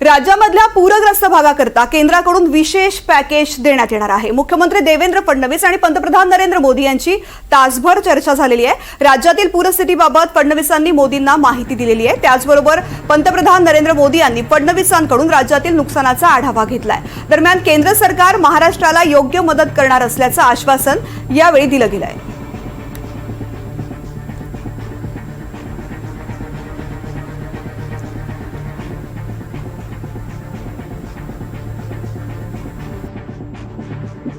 राज्यामधल्या पूरग्रस्त भागाकरता केंद्राकडून विशेष पॅकेज देण्यात येणार आहे. मुख्यमंत्री देवेंद्र फडणवीस आणि पंतप्रधान नरेंद्र मोदी यांची तासभर चर्चा झालेली आहे. राज्यातील पूरस्थितीबाबत फडणवीसांनी मोदींना माहिती दिलेली आहे. त्याचबरोबर पंतप्रधान नरेंद्र मोदी यांनी फडणवीसांकडून राज्यातील नुकसानाचा आढावा घेतलाय. दरम्यान केंद्र सरकार महाराष्ट्राला योग्य मदत करणार असल्याचं आश्वासन यावेळी दिलं गेलं आहे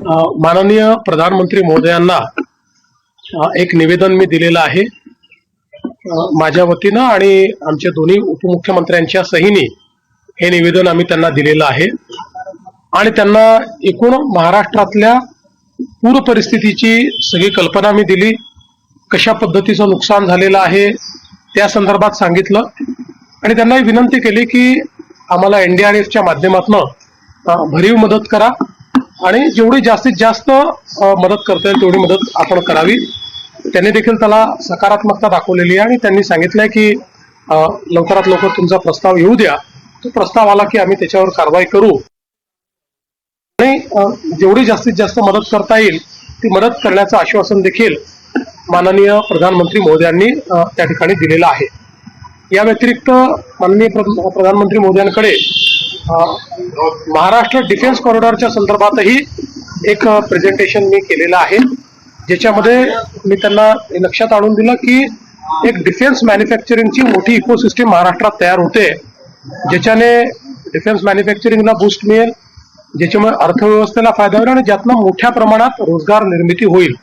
माननीय प्रधानमंत्री महोदयांना एक निवेदन मी दिलेलं आहे. माझ्या वतीनं आणि आमच्या दोन्ही उपमुख्यमंत्र्यांच्या सहीने हे निवेदन आम्ही त्यांना दिलेलं आहे. आणि त्यांना एकूण महाराष्ट्रातल्या पूर परिस्थितीची सगळी कल्पना मी दिली. कशा पद्धतीचं नुकसान झालेलं आहे त्या संदर्भात सांगितलं. आणि त्यांनाही विनंती केली की आम्हाला एनडीआरएफच्या माध्यमातून भरीव मदत करा. आणि जेवढी जास्तीत जास्त मदत करता येईल तेवढी मदत आपण करावी. त्यांनी देखील त्याला सकारात्मकता दाखवलेली आहे आणि त्यांनी सांगितलंय की लवकरात लवकर तुमचा प्रस्ताव येऊ द्या. तो प्रस्ताव आला की आम्ही त्याच्यावर कारवाई करू. आणि जेवढी जास्तीत जास्त मदत करता येईल ती मदत करण्याचं आश्वासन देखील माननीय प्रधानमंत्री मोदयांनी त्या ठिकाणी दिलेलं आहे. या व्यतिरिक्त माननीय प्रधानमंत्री मोदयांकडे महाराष्ट्र डिफेन्स कॉरिडॉरच्या संदर्भातही एक प्रेझेंटेशन मी केलेलं आहे. ज्याच्यामध्ये मी त्यांना हे लक्षात आणून दिलं की एक डिफेन्स मॅन्युफॅक्चरिंगची मोठी इकोसिस्टीम महाराष्ट्रात तयार होते. ज्याच्याने डिफेन्स मॅन्युफॅक्चरिंगला बूस्ट मिळेल ज्याच्यामुळे अर्थव्यवस्थेला फायदा होईल आणि ज्यातनं मोठ्या प्रमाणात रोजगार निर्मिती होईल.